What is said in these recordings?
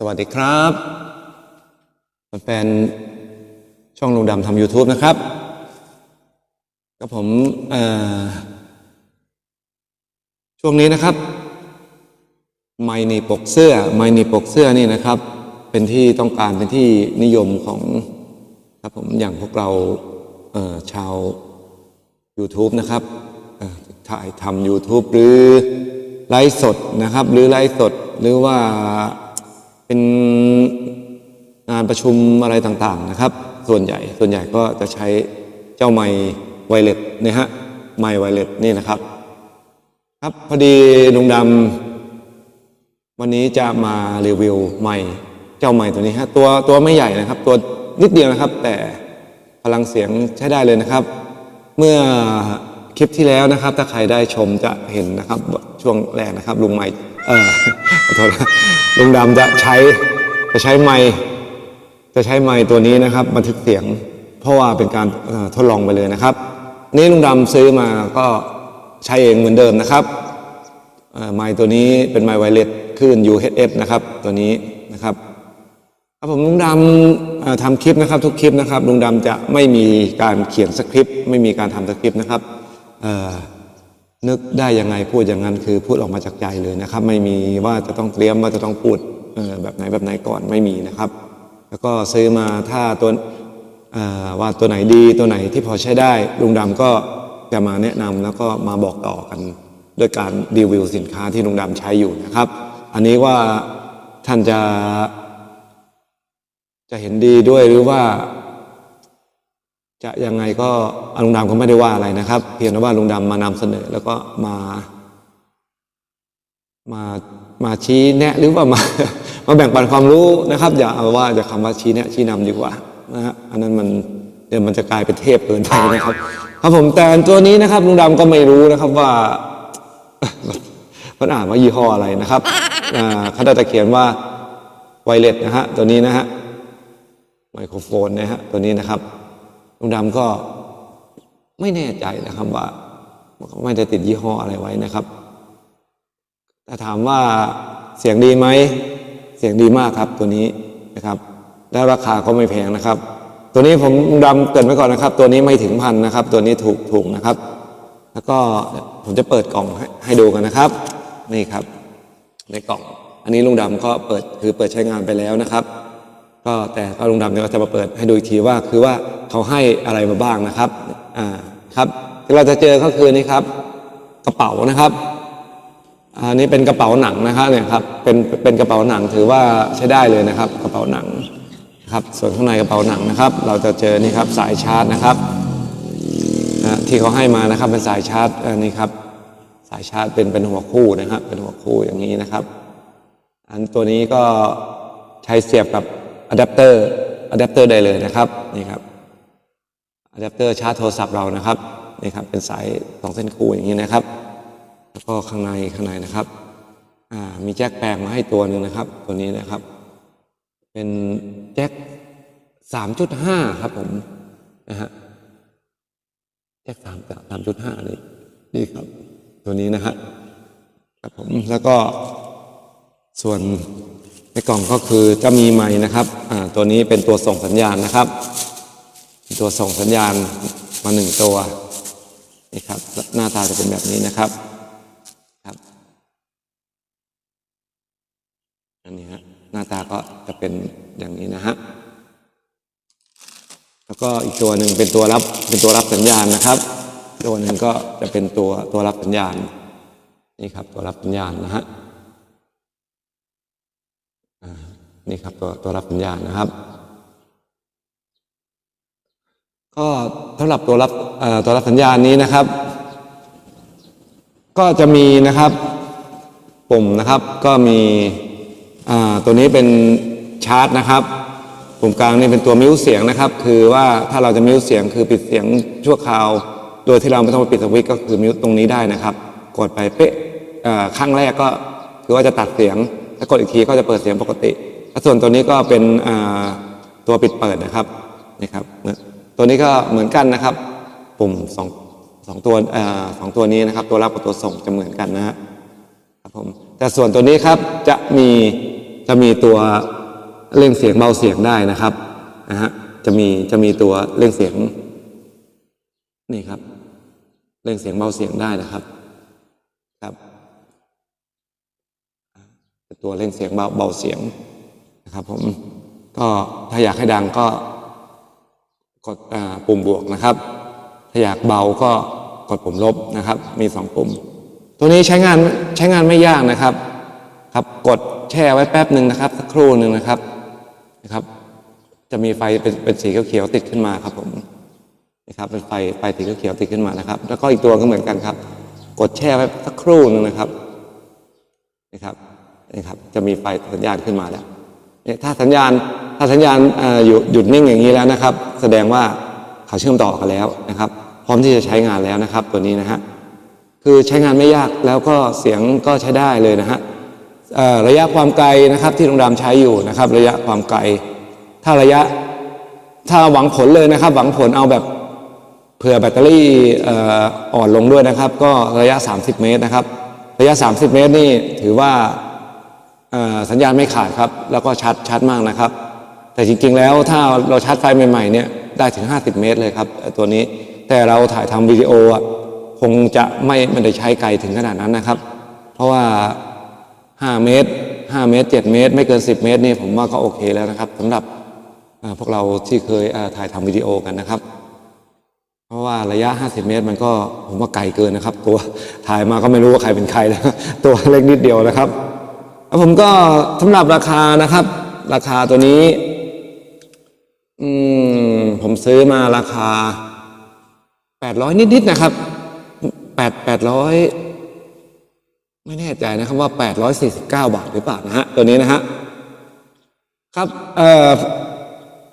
สวัสดีครับแฟนช่องลุงดำทำ YouTube นะครับ ก็ผมช่วงนี้นะครับ ไมค์ในปกเสื้อ ไมค์ในปกเสื้อนี่นะครับ เป็นที่ต้องการเป็นที่นิยมของครับผมอย่างพวกเราเชาว YouTube นะครับถ่ายทำ YouTube หรือไลฟ์สดนะครับ หรือไลฟ์สดหรือว่า เป็นงานประชุมอะไรต่างๆนะครับ ส่วนใหญ่ส่วนใหญ่ก็จะใช้เจ้าไมค์ไวเลสเนี่ยฮะไมค์ไวเลสนี่นะครับ ครับพอดีลุงดำวันนี้จะมารีวิวไม้เจ้าไม้ตัวนี้ฮะตัวตัวไม่ใหญ่นะครับ ตัวนิดเดียวนะครับ แต่พลังเสียงใช้ได้เลยนะครับ เมื่อคลิปที่แล้วนะครับ ถ้าใครได้ชมจะเห็นนะครับช่วงแรกนะครับลุงไม้ เออขอโทษนะลุงดำจะใช้จะใช้ไม้จะใช้ไม้ตัวนี้นะครับบันทึกเสียง เพราะว่าเป็นการทดลองไปเลยนะครับ นี่ลุงดำซื้อมาก็ใช้เองเหมือนเดิมนะครับไมค์ตัวนี้เป็นไมค์ไวเลสคลื่น UHF นะครับ ตัวนี้นะครับครับผมลุงดำทำคลิปนะครับ ทุกคลิปนะครับลุงดำจะไม่มีการเขียนสคริปต์ไม่มีการทำสคริปต์นะครับเอ่อ นึกได้ยังไงพูดอย่างนั้นคือพูดออกมาจากใจเลยนะครับ ไม่มีว่าจะต้องเตรียมว่าจะต้องพูดแบบไหนแบบไหนก่อนไม่มีนะครับ แล้วก็ซื้อมาถ้าตัวว่าตัวไหนดีตัวไหนที่พอใช้ได้ลุงดำก็จะมาแนะนำแล้วก็มาบอกต่อกันด้วยการรีวิวสินค้าที่ลุงดำใช้อยู่นะครับ อันนี้ว่าท่านจะจะเห็นดีด้วยหรือว่า จะยังไงก็ลุงดำก็ไม่ได้ว่าอะไรนะครับ เพียงแต่ว่าลุงดำมานำเสนอ แล้วก็มา มามาชี้แนะหรือว่ามา มาแบ่งปันความรู้นะครับ อย่าเอาว่าจะคำว่าชี้แนะชี้นำดีกว่านะฮะอันนั้นมันเดี๋ยวมันจะกลายเป็นเทพเกินไปนะครับ ครับผมแต่ตัวนี้นะครับลุงดำก็ไม่รู้นะครับว่ามันอ่านว่ายี่ห้ออะไรนะครับอ่าเขาได้แต่เขียนว่าไวเลสนะฮะตัวนี้นะฮะไมโครโฟนนะฮะตัวนี้นะครับ ลุงดำก็ไม่แน่ใจนะครับว่าไม่ได้ติดยี่ห้ออะไรไว้นะครับ แต่ถามว่าเสียงดีไหม เสียงดีมากครับตัวนี้นะครับ แล้ราคาก็ไม่แพงนะครับ ตัวนี้ผมดำเกินไว้ก่อนนะครับ ตัวนี้ไม่ถึงพันนะครับ ตัวนี้ถูกถูกนะครับ แล้วก็ผมจะเปิดกล่องให้ให้ดูกันนะครับ นี่ครับ ในกล่อง อันนี้ลุงดำก็เปิดคือเปิดใช้งานไปแล้วนะครับ ก็แต่ก็ลุงดำเนี่ยก็จะมาเปิดให้ดูอีกทีว่าคือว่าเขาให้อะไรมาบ้างนะครับอ่าครับที่เราจะเจอก็คือนี่ครับ กระเป๋านะครับอันนี้เป็นกระเป๋าหนังนะครับเนี่ยครับเป็นเป็นกระเป๋าหนังถือว่าใช้ได้เลยนะครับ กระเป๋าหนังครับส่วนข้างในกระเป๋าหนังนะครับ เราจะเจอนี่ครับสายชาร์จนะครับที่เขาให้มานะครับเป็นสายชาร์จอันนี้ครับสายชาร์จเป็นเป็นหัวคู่นะครับ เป็นหัวคู่อย่างนี้นะครับ อันตัวนี้ก็ใช้เสียบกับ อะแดปเตอร์อะแดปเตอร์ได้เลยนะครับนี่ครับอะแดปเตอร์ชาร์จโทรศัพท์เรานะครับนี่ครับเป็นสายสองเส้นคู่อย่างนี้นะครับ แล้วก็ข้างในข้างในนะครับอ่ามีแจ็คแปลงมาให้ตัวหนึ่งนะครับ ตัวนี้นะครับ เป็นแจ็คสามจุดห้าครับผมนะฮะแจ็คสามสามจุดห้านี่นี่ครับ ตัวนี้นะฮะครับผมแล้วก็ส่วน ในกล่องก็คือจะมีไม้นะครับตัวนี้เป็นตัวส่งสัญญาณนะครับ ตัวส่งสัญญาณมาหนึ่งตัวนี่ครับหน้าตาจะเป็นแบบนี้นะครับครับอันนี้ฮะหน้าตาก็จะเป็นอย่างนี้นะฮะแล้วก็อีกตัวหนึ่งเป็นตัวรับเป็นตัวรับสัญญาณนะครับ ตัวหนึ่งก็จะเป็นตัวตัวรับสัญญาณนี่ครับตัวรับสัญญาณนะฮะอ่า นี่ครับตัวตัวรับสัญญาณนะครับก็สำหรับตัวรับตัวรับสัญญาณนี้นะครับ ก็จะมีนะครับปุ่มนะครับก็มีตัวนี้เป็นชาร์จนะครับ ปุ่มกลางนี่เป็นตัวมิวเสียงนะครับ คือว่าถ้าเราจะมิวเสียงคือปิดเสียงชั่วคราว โดยที่เราไม่ต้องไปปิดสวิตช์ก็คือมิวตรงนี้ได้นะครับ กดไปเป๊ะข้างแรกก็คือว่าจะตัดเสียงถ้ากดอีกทีก็จะเปิดเสียงปกติ ส่วนตัวนี้ก็เป็นตัวปิดเปิดนะครับนี่ครับตัวนี้ก็เหมือนกันนะครับ ปุ่มสองสองตัวเอ่อสองตัวนี้นะครับ ตัวรับกับตัวส่งจะเหมือนกันนะครับผมแต่ส่วนตัวนี้ครับจะมีจะมีตัวเร่งเสียงเบาเสียงได้นะครับนะฮะจะมีจะมีตัวเร่งเสียงนี่ครับเร่งเสียงเบาเสียงได้นะครับครับ ตัวเร่งเสียงเบาเบาเสียง นะครับผมก็ถ้าอยากให้ดังก็กดปุ่มบวกนะครับ ถ้าอยากเบาก็กดปุ่มลบนะครับ มีสองปุ่ม ตัวนี้ใช้งานใช้งานไม่ยากนะครับ ครับกดแช่ไว้แป๊บหนึ่งนะครับ สักครู่หนึ่งนะครับนะครับ จะมีไฟเป็นเป็นสีเขียวๆติดขึ้นมาครับผมนะครับเป็นไฟไฟสีเขียวติดขึ้นมานะครับ แล้วก็อีกตัวก็เหมือนกันครับ กดแช่ไว้สักครู่หนึ่งนะครับนะครับนี่ครับ จะมีไฟสัญญาณขึ้นมาแล้ว เนี่ยถ้าสัญญาณถ้าสัญญาณเอ่อหยุดหยุดนิ่งอย่างนี้แล้วนะครับ แสดงว่าเขาเชื่อมต่อกันแล้วนะครับ พร้อมที่จะใช้งานแล้วนะครับ ตัวนี้นะฮะคือใช้งานไม่ยากแล้วก็เสียงก็ใช้ได้เลยนะฮะระยะความไกลนะครับที่โรงแรมใช้อยู่นะครับ ระยะความไกล ถ้าระยะถ้าหวังผลเลยนะครับ หวังผลเอาแบบเผื่อแบตเตอรี่อ่อนลงด้วยนะครับ ก็ระยะ 30 เมตรนะครับ ระยะ 30 เมตรนี่ถือว่า สัญญาณไม่ขาดครับ แล้วก็ชัดชัดมากนะครับ แต่จริงๆแล้วถ้าเราชาร์จไฟใหม่ๆเนี่ยได้ถึง 50 เมตรเลยครับตัวนี้แต่เราถ่ายทำวิดีโออะคงจะไม่ไม่ได้ใช้ไกลถึงขนาดนั้นนะครับ เพราะว่า 5 เมตร 5 เมตร 7 เมตร ไม่เกิน 10 เมตรนี่ผมว่าก็โอเคแล้วนะครับสำหรับพวกเราที่เคยถ่ายทำวิดีโอกันนะครับ เพราะว่าระยะ 50 เมตร มันก็ผมว่าไกลเกินนะครับ ตัวถ่ายมาก็ไม่รู้ว่าใครเป็นใครแล้วตัวเล็กนิดเดียวนะครับ แล้วผมก็สำหรับราคานะครับ ราคาตัวนี้ อืม ผมซื้อมาราคา800นิดๆนะครับ8 800ไม่แน่ใจนะครับว่า849บาทหรือเปล่านะฮะตัวนี้นะฮะครับเอ่อ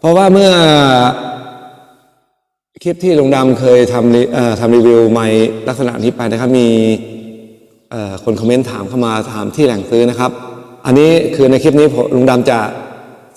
เพราะว่าเมื่อคลิปที่ลงดำเคยทำรีเอ่อทำรีวิวไม้ลักษณะนี้ไปนะครับมี คนคอมเมนต์ถามเข้ามาถามที่แหล่งซื้อนะครับ อันนี้คือในคลิปนี้ลุงดำจะ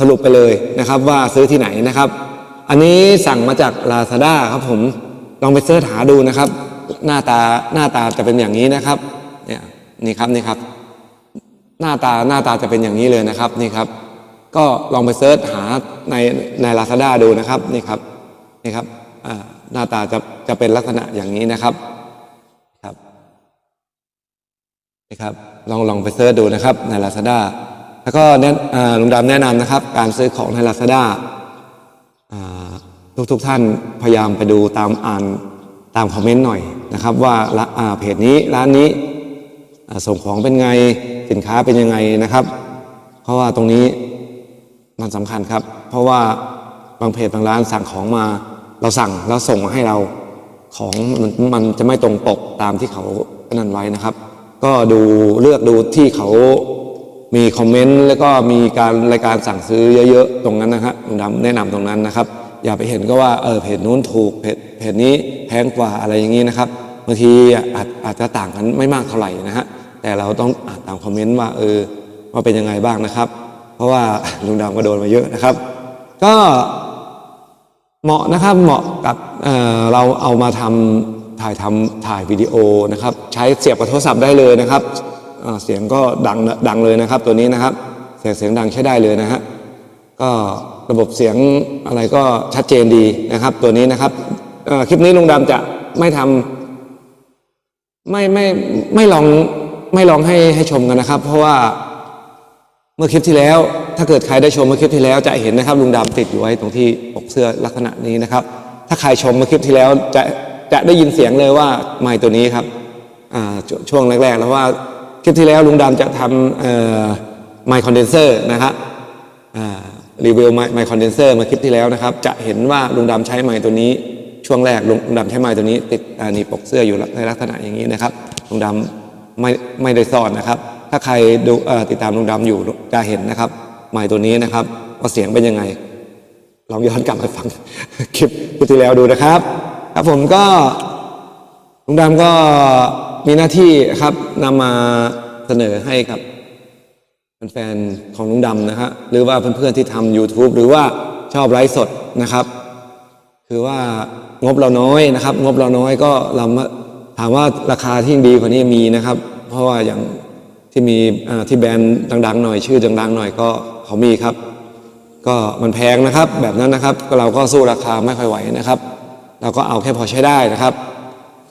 สรุปไปเลยนะครับ ว่าซื้อที่ไหนนะครับ อันนี้สั่งมาจาก Lazada ครับผมลองไปเสิร์ชหาดูนะครับ หน้าตาหน้าตาจะเป็นอย่างนี้นะครับเนี่ยนี่ครับนี่ครับ หน้าตาหน้าตาจะเป็นอย่างนี้เลยนะครับนี่ครับ ก็ลองไปเสิร์ชหาในใน Lazada ดูนะครับนี่ครับนี่ครับหน้าตาจะจะเป็นลักษณะอย่างนี้นะครับ นี่ครับลองลองไปเสิร์ชดูนะครับใน Lazada แล้วก็แนะอ่าลุงดำแนะนำนะครับ การซื้อของใน Lazada ทุกทุกท่านพยายามไปดูตามอ่านตามคอมเมนต์หน่อยนะครับ ว่าเพจนี้ร้านนี้ส่งของเป็นไงสินค้าเป็นยังไงนะครับ เพราะว่าตรงนี้มันสำคัญครับ เพราะว่าบางเพจบางร้านสั่งของมา เราสั่งแล้วส่งมาให้เราของมันมันจะไม่ตรงปกตามที่เขานั่นไว้นะครับ ก็ดูเลือกดูที่เขามีคอมเมนต์แล้วก็มีการรายการสั่งซื้อเยอะๆ ตรงนั้นนะครับลุงดำแนะนำตรงนั้นนะครับ อย่าไปเห็นก็ว่าเออเพจนู้นถูกเพจเพจนี้แพงกว่าอะไรอย่างนี้นะครับบางทีอาจอาจจะต่างกันไม่มากเท่าไหร่นะฮะแต่เราต้องอ่านตามคอมเมนต์ว่าเออว่าเป็นยังไงบ้างนะครับ เพราะว่าลุงดำก็โดนมาเยอะนะครับ ก็เหมาะนะครับเหมาะกับเเราเอามาทำ ถ่ายทำถ่ายวิดีโอนะครับใช้เสียบกับโทรศัพท์ได้เลยนะครับเสียงก็ดังดังเลยนะครับตัวนี้นะครับ เสียงเสียงดังใช้ได้เลยนะฮะก็ระบบเสียงอะไรก็ชัดเจนดีนะครับ ตัวนี้นะครับคลิปนี้ลุงดำจะไม่ทำไม่ไม่ไม่ลองไม่ลองให้ให้ชมกันนะครับ เพราะว่าเมื่อคลิปที่แล้ว ถ้าเกิดใครได้ชมเมื่อคลิปที่แล้วจะเห็นนะครับลุงดำติดอยู่ไว้ตรงที่ปกเสื้อลักษณะนี้นะครับ ถ้าใครชมเมื่อคลิปที่แล้วจะ จะได้ยินเสียงเลยว่าไมค์ตัวนี้ครับช่วงแรกๆแล้วว่าคลิปที่แล้วลุงดำจะทำไมค์คอนเดนเซอร์นะครับรีวิวไมค์คอนเดนเซอร์มาคลิปที่แล้วนะครับ จะเห็นว่าลุงดำใช้ไมค์ตัวนี้ ช่วงแรกลุงดำใช้ไมค์ตัวนี้ ติดนี่ปกเสื้ออยู่ในลักษณะอย่างนี้นะครับลุงดำไม่ไม่ได้ซ่อนนะครับ ถ้าใครดูติดตามลุงดำอยู่จะเห็นนะครับไมค์ตัวนี้นะครับว่าเสียงเป็นยังไงลองย้อนกลับไปฟังคลิปที่แล้วดูนะครับ ครับผมก็ลุงดำก็มีหน้าที่ครับนำมาเสนอให้กับแฟนๆของลุงดำนะฮะหรือว่าเพื่อนๆที่ทำ YouTube หรือว่าชอบไลฟ์สดนะครับ คือว่างบเราน้อยนะครับ งบเราน้อยก็เราถามว่าราคาที่ดีกว่านี้มีนะครับ เพราะว่าอย่างที่มีที่แบรนด์ดังๆหน่อยชื่อดังๆหน่อยก็เขามีครับ ก็มันแพงนะครับ แบบนั้นนะครับเราก็สู้ราคาไม่ค่อยไหวนะครับ เราก็เอาแค่พอใช้ได้นะครับ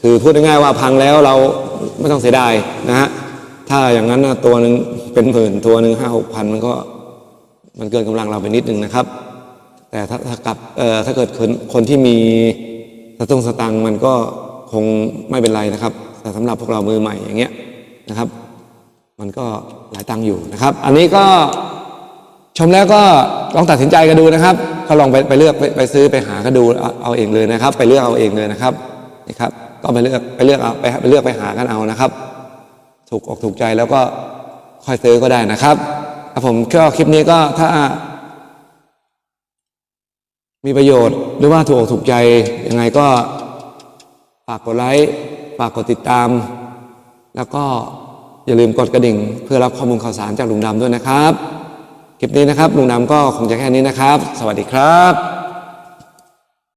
คือพูดง่ายๆว่าพังแล้วเราไม่ต้องเสียดายนะฮะถ้าอย่างนั้นนะตัวหนึ่งเป็นหมื่นตัวหนึ่งห้าหกพันมันก็มันเกินกำลังเราไปนิดนึงนะครับ แต่ถ้าถ้ากับเอ่อถ้าเกิดคนคนที่มีสตุ้งสตังมันก็คงไม่เป็นไรนะครับ แต่สำหรับพวกเรามือใหม่อย่างเงี้ยนะครับ มันก็หลายตังค์อยู่นะครับ อันนี้ก็ชมแล้วก็ ลองตัดสินใจกันดูนะครับ ก็ลองไปไปเลือกไปไปซื้อไปหากันดูเอาเอาเองเลยนะครับ ไปเลือกเอาเองเลยนะครับนี่ครับ ก็ไปเลือกไปเลือกเอาไปไปเลือกไปหากันเอานะครับ ถูกอกถูกใจแล้วก็ค่อยซื้อก็ได้นะครับครับผมก็คลิปนี้ก็ถ้า มีประโยชน์หรือว่าถูกอกถูกใจยังไงก็ฝากกดไลค์ฝากกดติดตาม แล้วก็อย่าลืมกดกระดิ่ง เพื่อรับข้อมูลข่าวสารจากลุงดำด้วยนะครับ คลิปนี้นะครับลุงดำก็คงจะแค่นี้นะครับ สวัสดีครับ